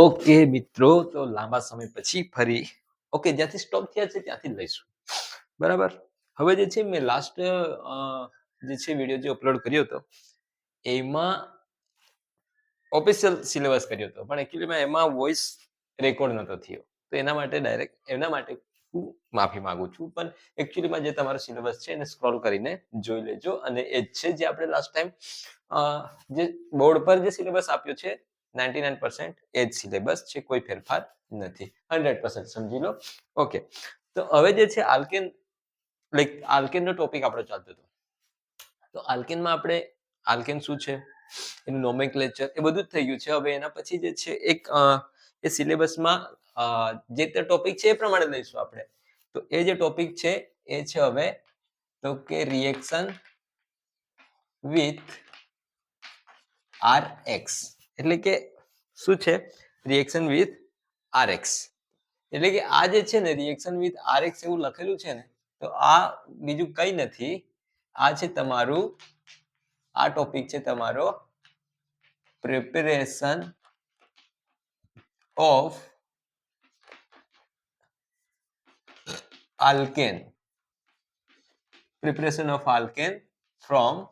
Okay મિત્રો, તો લાંબા સમય પછી ફરી. ઓકે, જ્યાંથી સ્ટોપ થયા છે ત્યાંથી લઈશું. બરાબર? હવે જે છે, મેં લાસ્ટ જે છે વીડિયો જે અપલોડ કર્યો હતો, એમાં ઓફિશિયલ સિલેબસ કર્યો હતો. પણ એકચ્યુઅલીમાં એમાં વોઇસ રેકોર્ડ નહોતો થયો. તો એના માટે ડાયરેક્ટ એના માટે હું માફી માંગુ છું. પણ એકચ્યુઅલીમાં જે તમારો સિલેબસ છે, એને સ્ક્રોલ કરીને જોઈ લેજો. અને એ છે, જે આપણે લાસ્ટ ટાઈમ જે બોર્ડ પર જે સિલેબસ આપ્યો છે નાઇન્ટી નાઇન પર્સન્ટ એ જ સિલેબસ છે, કોઈ ફેરફાર નથી. હંડ્રેડ પર્સન્ટ સમજી લો. ઓકે. તો હવે જે છે આલ્કેન, લાઈક આલ્કેનનો ટોપિક આપણો ચાલતો હતો. તો આલ્કેનમાં આપણે, આલ્કેન શું છે? એનું નોમેન્ક્લેચર એ બધું જ થઈ ગયું છે. હવે એના પછી જે છે એક એ સિલેબસમાં જે તે ટોપિક છે એ પ્રમાણે લઈશું આપણે. તો એ જે ટોપિક છે એ છે હવે, તો કે રિએક્શન વિથ આર એક્સ. એટલે કે શું છે? રિએક્શન વિથ આર એક્સ એટલે કે આ જે છે ને રિએક્શન વિથ આર એક્સ એવું લખેલું છે ને, તો આ બીજું કંઈ નથી. આ છે તમારું, આ ટોપિક છે તમારો preparation of alkane preparation of alkane from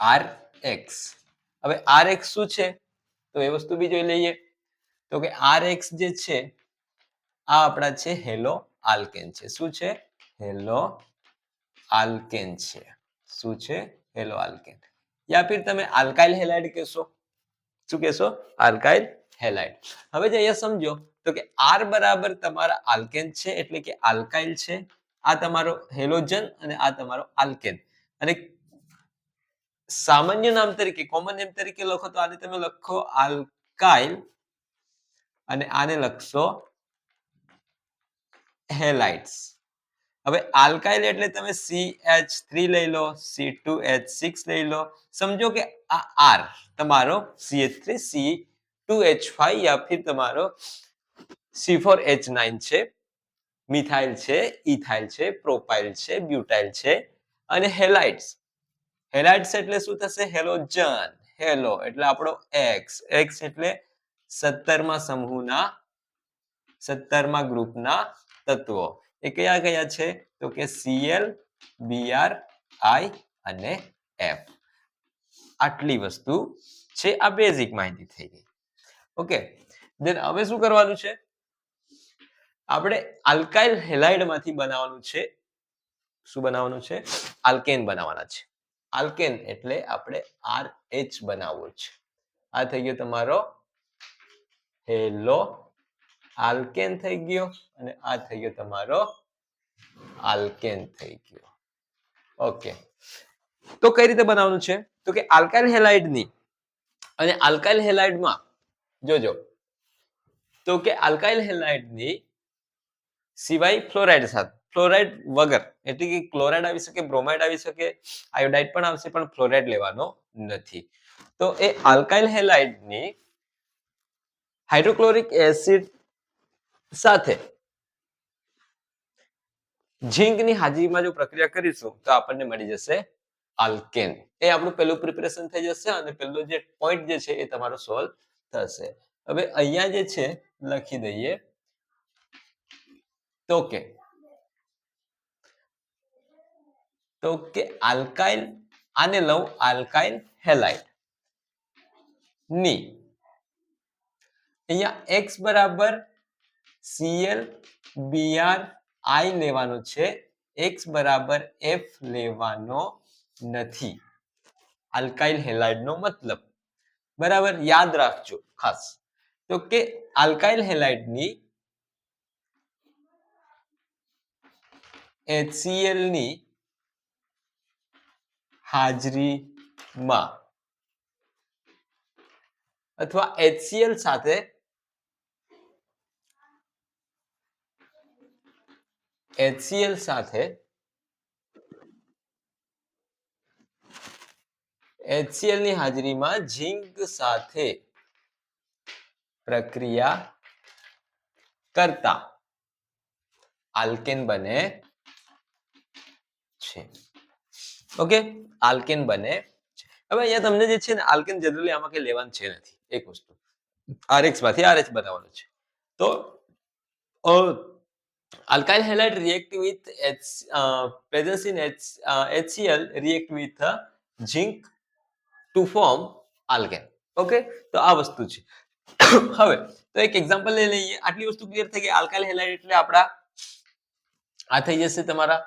from rx હવે આર એક્સ શું છે? તો એ વસ્તુ બી જોઈ લઈએ. તો કે આર એક્સ જે છે, આ આપણા છે હેલો આલ્કેન છે. શું છે? હેલો આલ્કેન છે. શું છે? Hello alkane. યા ફિર તમે આલ્કાઇલ હેલાઇડ કહેશો. શું કહેશો? Alkyl halide. હવે જે અહીંયા સમજો, તો કે આર બરાબર તમારા આલ્કેન છે એટલે કે આલ્કાઇલ છે. આ તમારો હેલોજન અને આ તમારો આલ્કેન. અને સામાન્ય નામ તરીકે કોમન નેમ તરીકે લખો તો આને તમે લખો આલ્કાઇલ અને આને લખશો હેલાઇટ્સ હવે આલ્કાઇલ એટલે તમે CH3 લઈ લો C2H6 લઈ લો. સમજો કે આ R તમારો CH3 C2H5 યા ફિર તમારો C4H9 છે, મિથાઇલ છે, ઇથાઇલ છે, પ્રોપાઇલ છે, બ્યુટાઇલ છે અને હેલાઇટ્સ હેલાઇટ્સ એટલે શું થશે? હેલોજન હેલો, એટલે આપણો એક્સ. એક્સ એટલે સત્તરમાં સમૂહના, સત્તરમાં ગ્રુપના તત્વો. એ કયા કયા છે? તો કે સીએલ, બીઆર, આઈ અને એફ. આટલી વસ્તુ છે આ બેઝિક માહિતી થઈ ગઈ. ઓકે, દેન હવે શું કરવાનું છે? આપણે આલ્કાઇલ હેલાઇડમાંથી બનાવવાનું છે. શું બનાવવાનું છે? આલ્કેન બનાવવાના છે. આલ્કેન એટલે આપણે આર એચ બનાવવું છે. આ થઈ ગયો તમારો હેલો આલ્કેન થઈ ગયો અને આ થઈ ગયો તમારો આલ્કેન થઈ ગયો. ઓકે તો કઈ રીતે બનાવવાનું છે? તો કે આલ્કાઇલ હેલાઇડની અને આલ્કાઇલ હેલાઇડમાં જોજો. તો કે આલ્કાઇલ હેલાઇડની સિવાય ફ્લોરાઇડ સાથે ફ્લોરાઇડ વગર. એટલે કે ક્લોરાઇડ આવી શકે, બ્રોમાઇડ આવી શકે, આયોડાઇડ પણ આવશે, પણ ફ્લોરાઇડ લેવાનો નથી. તો એ આલ્કાઇલ હેલાઇડની હાઇડ્રોક્લોરિક એસિડ સાથે ઝીંકની હાજરીમાં જો પ્રક્રિયા કરીશું, તો આપણને મળી જશે આલ્કેન. એ આપણું પહેલું પ્રિપેરેશન થઈ જશે અને પહેલો જે પોઈન્ટ જે છે એ તમારો સોલ્વ થશે. હવે અહીંયા જે છે, લખી દઈએ. તો કે તો કે આલ્કાઇલ આને લઉં આલ્કાઇલ હેલાઇડની. અહીંયા એક્સ બરાબર સીએલ બીઆર આઈ લેવાનો છે. એક્સ બરાબર એફ લેવાનો નથી. આલ્કાઇલ હેલાઇડ નો મતલબ. બરાબર? યાદ રાખજો, ખાસ. તો કે આલ્કાઇલ હેલાઇડની HCl ની હાજરીમાં. અથવા HCl સાથે HCl સાથે HCl ની હાજરીમાં ઝીંક સાથે પ્રક્રિયા કરતા આલ્કેન બને છે. ઓકે? આલ્કેન બને છે. હવે અહીંયા તમને જે છે ને આલ્કેન જનરલી આમાં કઈ લેવાનું છે નથી. એક વસ્તુ. આરએક્સમાંથી આરએચ બનાવવાનું છે. તો alkyl halide react with H, uh, presence in H, uh, HCl react with uh, zinc to form alkane. Okay તો આ વસ્તુ છે. હવે તો એક એક્ઝામ્પલ લઈ લઈએ. આટલી વસ્તુ ક્લિયર થઈ ગઈ. આલ્કાઇલ હેલાઇડ એટલે આપણા આ થઈ જશે તમારા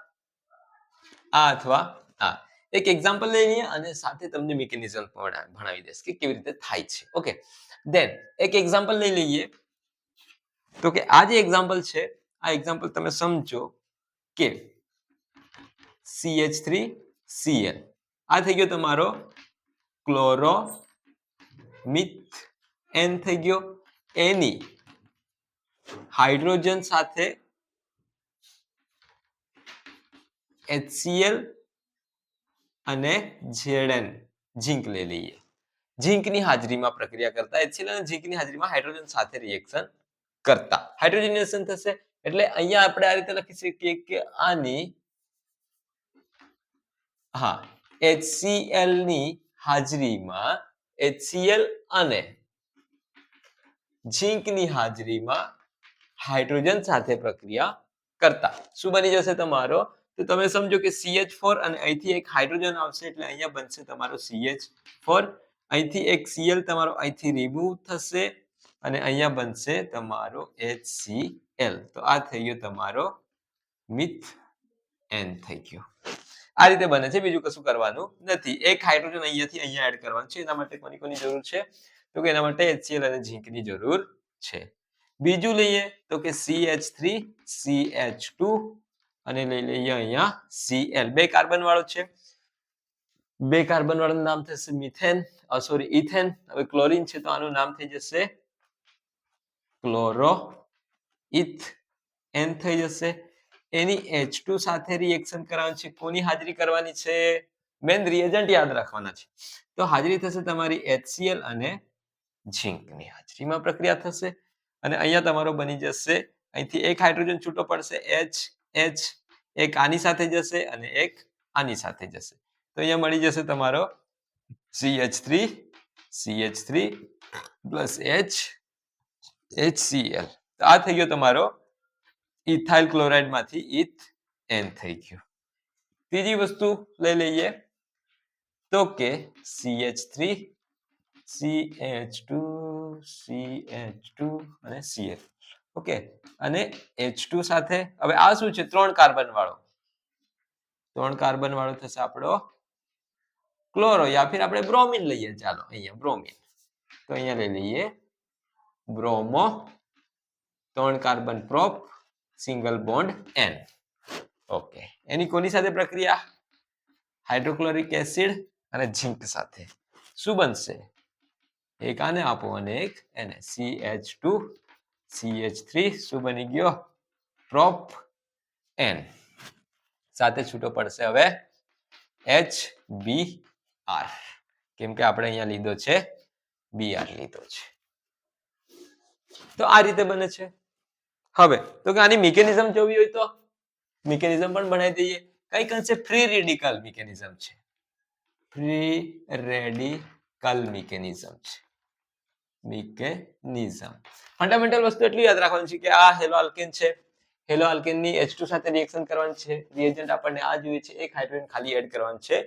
આ અથવા આ. એક એક્ઝામ્પલ લઈ લઈએ અને સાથે તમને મિકેનિઝમ ભણાવી દઈશ કે કેવી રીતે થાય છે. ઓકે દેન એક એક્ઝામ્પલ લઈ લઈએ. તો કે આ જે એક્ઝામ્પલ છે, આ એક્ઝામ્પલ તમે સમજો કે CH3Cl આ થઈ ગયો તમારો ક્લોરો મિથ એન થઈ ગયો. એની હાઇડ્રોજન સાથે HCl અને Zn ઝીંક લઈ લઈએ. ઝીંકની હાજરીમાં પ્રક્રિયા કરતા HCl અને ઝીંકની હાજરીમાં હાઇડ્રોજન સાથે રિએક્શન કરતા. હાઇડ્રોજનેશન થશે એટલે અહીંયા આપણે આ રીતે લખી શકીએ કે આની હા HCl ની હાજરીમાં HCl અને ઝીંકની હાજરીમાં હાઇડ્રોજન સાથે પ્રક્રિયા કરતા. શું બની જશે તમારો? તો તમે સમજો કે CH4 અને અહીંથી એક હાઇડ્રોજન આવશે એટલે અહીંયા બનશે તમારો CH4 અહીંથી એક Cl તમારો અહીંથી રિમૂવ થશે અને અહીંયા બનશે તમારો HCl તો આ થઈ ગયો તમારો મિથ એન થઈ ગયો. આ રીતે બને છે, બીજું કશું કરવાનું નથી. એક હાઇડ્રોજન અહીંયાથી અહીંયા એડ કરવાનું છે, એના માટે કોની કોની જરૂર છે? તો કે એના માટે HCl અને ઝીંકની જરૂર છે. બીજું લઈએ તો કે CH3 CH2 અને લઈ લઈએ અહીંયા સીએલ બે કાર્બન વાળો છે. બે કાર્બન વાળાનું નામ થશે મિથેન સોરી ઇથેન. હવે ક્લોરિન છે તો આનું નામ થઈ જશે ક્લોરો. ઇથ, એન થઈ જશે. એની H2 સાથે રિએક્શન કરવાનું છે. કોની હાજરી કરવાની છે? મેન રિએજન્ટ યાદ રાખવાના છે. તો હાજરી થશે તમારી HCl અને ઝીંકની હાજરીમાં પ્રક્રિયા થશે. અને અહીંયા તમારો બની જશે, અહીંથી એક હાઇડ્રોજન છૂટો પડશે, H H એક આની સાથે જશે અને એક આની સાથે જશે. તો અહીંયા મળી જશે તમારો CH3 CH3 plus H HCl તો આ થઈ ગયો તમારો ઇથાઇલ ક્લોરાઇડમાંથી ઇથ એન થઈ ગયો. ત્રીજી વસ્તુ લઈ લઈએ. તો કે CH3 CH2 CH2 અને Cl ઓકે? અને H2 સાથે, હવે આ શું છે? ત્રણ કાર્બન વાળો ત્રણ કાર્બન વાળો થશે આપણો ક્લોરો, યા ફિર આપણે બ્રોમિન લઈએ. ચાલો, અહીંયા બ્રોમિન. તો અહીંયા લઈ લઈએ. બ્રોમો, ત્રણ કાર્બન પ્રોપ, સિંગલ બોન્ડ એન ઓકે. એની કોની સાથે પ્રક્રિયા? હાઇડ્રોક્લોરિક એસિડ અને ઝિંક સાથે. શું બનશે? એક આને આપો અને એક એને CH2 CH3 શું બની ગયો. પ્રોપ એન સાથે છૂટો પડશે હવે HBr કેમ કે આપણે અહીંયા લીધો છે Br લીધો છે. તો આ રીતે બને છે. હવે, તો કે આની મિકેનિઝમ જોવી હોય તો? મિકેનિઝમ પણ બનાવી દઈએ. કઈ કન્સેપ્ટ ફ્રી રેડિકલ મિકેનિઝમ છે. ફ્રી રેડિકલ મિકેનિઝમ છે. મિકેનિઝમ ફંડામેન્ટલ વસ્તુ એટલી યાદ રાખવાની છે કે આ હેલો આલ્કેન છે. હેલો આલ્કેનની H2 સાથે રિએક્શન કરવાની છે. રિએજન્ટ આપણને આ જોઈએ છે. એક હાઇડ્રોજન ખાલી એડ કરવાનું છે.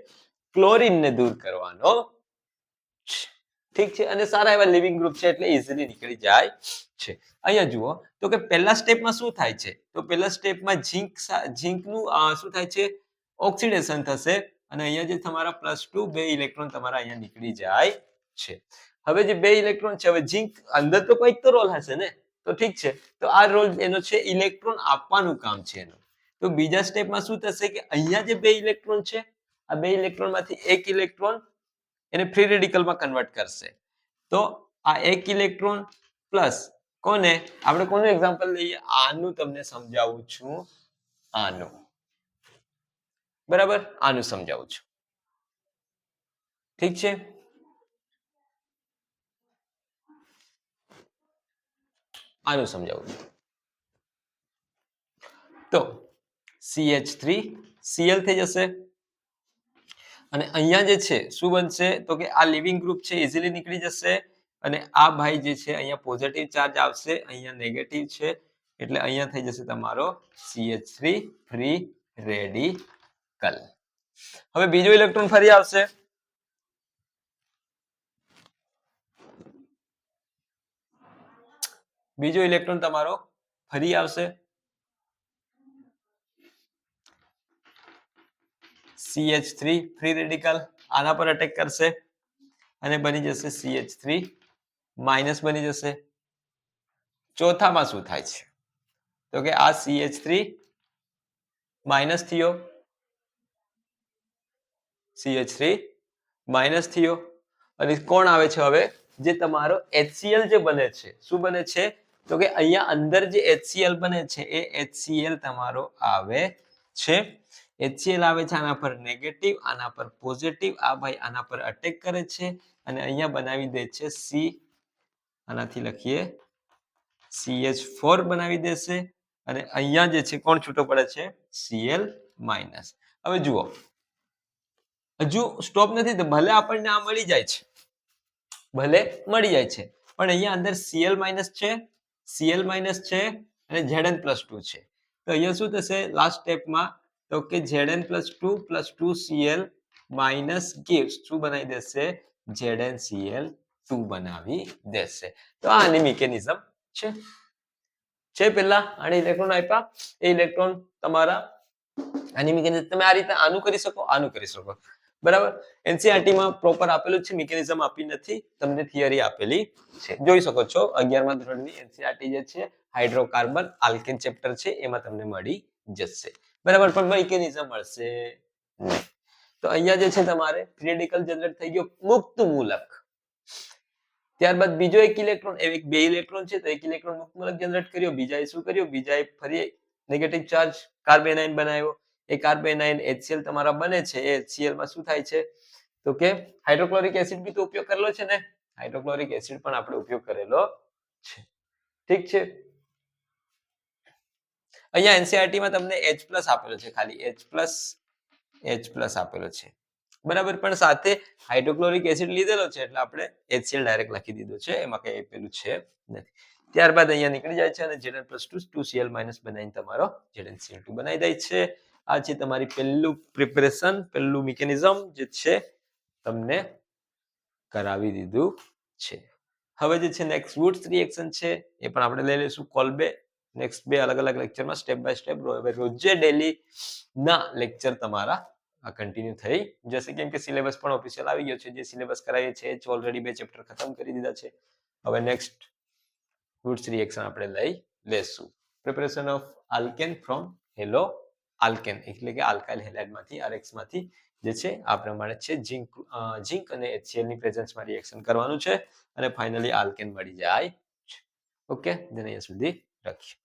ક્લોરીન ને દૂર કરવાનો ઠીક છે? અને સારા એવા લિવિંગ ગ્રુપ છે એટલે ઇઝીલી નીકળી જાય છે. અહીંયા જુઓ. તો કે પહેલા સ્ટેપમાં શું થાય છે? તો પહેલા સ્ટેપમાં ઝીંક ઝીંકનું શું થાય છે? ઓક્સિડેશન થશે. અને અહીંયા જે તમારા પ્લસ ટુ બે ઇલેક્ટ્રોન તમારા અહીંયા નીકળી જાય છે. હવે જે બે ઇલેક્ટ્રોન છે, હવે ઝીંક અંદર તો કંઈક તો રોલ હશે ને? તો ઠીક છે. તો આ રોલ એનો છે ઇલેક્ટ્રોન આપવાનું કામ છે એનું. તો બીજા સ્ટેપમાં શું થશે કે અહીંયા જે બે ઇલેક્ટ્રોન છે, આ બે ઇલેક્ટ્રોનમાંથી એક ઇલેક્ટ્રોન એને ફ્રી રેડિકલમાં કન્વર્ટ કરશે. તો આ એક ઇલેક્ટ્રોન પ્લસ કોને? આપણે કોનું એક્ઝામ્પલ લઈએ? આનું તમને સમજાવું છું. આનું. બરાબર? આનું સમજાવું છું. ઠીક છે? આનું સમજાવું તો CH3 સીએલ થઈ જશે. અને અહીંયા જે છે, શું બનશે? તો કે આ લિવિંગ ગ્રુપ છે ઇઝીલી નીકળી જશે. અને આ ભાઈ જે છે, અહીંયા પોઝિટિવ ચાર્જ આવશે, અહીંયા નેગેટિવ છે. એટલે અહીંયા થઈ જશે તમારો CH3 ફ્રી રેડિકલ હવે બીજો ઇલેક્ટ્રોન ફરી આવશે. બીજો ઇલેક્ટ્રોન તમારો ફરી આવશે. CH3 ફ્રી રેડિકલ આના પર અટેક કરશે. અને બની જશે CH3 માઇનસ બની જશે. ચોથામાં શું થાય છે? તો કે આ CH3 માઇનસ થયો. CH3 માઇનસ થયો. અને કોણ આવે છે હવે? જે તમારો HCl જે બને છે. શું બને છે? તો કે અહીંયા અંદર જે HCl બને છે, એ HCl તમારો આવે છે. HCl આવે છે, આના પર નેગેટિવ આના પર પોઝિટિવ આ ભાઈ આના પર અટેક કરે છે. અને અહીંયા બનાવી દે છે C, આનાથી લખીએ CH4 બનાવી દેશે. અને અહીંયા જે છે, કોણ છૂટો પડે છે? Cl માઇનસ હવે જુઓ. હજુ સ્ટોપ નથી ભલે આપણને આ મળી જાય છે. ભલે મળી જાય છે. પણ અહીંયા અંદર Cl માઇનસ છે. Cl માઇનસ છે અને Zn પ્લસ ટુ છે. તો અહીંયા શું થશે? લાસ્ટ સ્ટેપમાં તો કે Zn plus two plus two C minus gives શું બનાવી દેશે? ZnCl ટુ બનાવી દેશે. તો આની મિકેનિઝમ છે. છે પેલા? આને ઇલેક્ટ્રોન આપ્યા. એ ઇલેક્ટ્રોન તમારા, આની મિકેનિઝમ તમે આ રીતે આનું કરી શકો, આનું કરી શકો. બરાબર? એનસીઆરટીમાં પ્રોપર આપેલું છે મિકેનિઝમ આપી નથી, તમને થિયરી આપેલી છે. જોઈ શકો છો, અગિયારમા ધોરણની એનસીઆરટી જે છે હાઇડ્રોકાર્બન આલ્કેન ચેપ્ટર છે, એમાં તમને મળી જશે. બરાબર? પણ મિકેનિઝમ મળશે તો અહીંયા જે છે તમારે રેડિકલ જનરેટ થઈ ગયો મુક્ત મૂલક. ત્યારબાદ બીજો એક ઇલેક્ટ્રોન એવી બે ઇલેક્ટ્રોન છે, તો એક ઇલેક્ટ્રોન મુક્ત મૂલક જનરેટ કર્યો, બીજાએ શું કર્યું? બીજાએ ફરી નેગેટિવ ચાર્જ કાર્બેનાઇન બનાવ્યો. એ કાર્બેનાઇન HCl તમારા બને છે, એ HCl શું થાય છે? તો કે હાઇડ્રોક્લોરિક એસિડ બી તો ઉપયોગ કરેલો છે ને? હાઇડ્રોક્લોરિક એસિડ પણ આપણે ઉપયોગ કરેલો છે. ઠીક છે? અહીંયા NCERT માં તમને H+ આપેલો છે ખાલી, H+ H+ આપેલો છે. બરાબર, પણ સાથે હાઇડ્રોક્લોરિક એસિડ લીધેલો છે, એટલે આપણે HCl ડાયરેક્ટ લખી દીધો છે, એમાં કઈ આપેલું છે નથી. ત્યારબાદ અહીંયા નીકળી જાય છે અને Zn plus two two Cl minus બનાવીને તમારો ZnCl2 બનાવી દે છે. આ છે તમારી પહેલું પ્રિપેરેશન પહેલું મિકેનિઝમ જે છે તમને કરાવી દીધું છે. હવે જે છે નેક્સ્ટ વુડ્સ રિએક્શન છે, એ પણ આપણે લઈ લઈશું કોલબે નેક્સ્ટ બે અલગ અલગ લેક્ચરમાં સ્ટેપ બાય સ્ટેપ રોજે ડેલી ના લેક્ચર તમારા આ કન્ટિન્યુ થઈ જશે. કેમ કે સિલેબસ પણ ઓફિશિયલ આવી ગયો છે. જે સિલેબસ કરાવીએ છીએ એ ઓલરેડી બે ચેપ્ટર ખતમ કરી દીધા છે. હવે નેક્સ્ટ વુડ્સ રિએક્શન આપણે લઈ લેશું preparation of alkane from halo alkane એટલે કે આલ્કાઇલ હેલાઇડમાંથી આરએક્સમાંથી જે છે, આ પ્રમાણે છે ઝિંક ઝિંક અને એચસીએલની પ્રેઝન્સમાં રિએક્શન કરવાનું છે અને ફાઇનલી આલ્કેન મળી જાય ઓકે જેને અહીંયા સુધી રાખીએ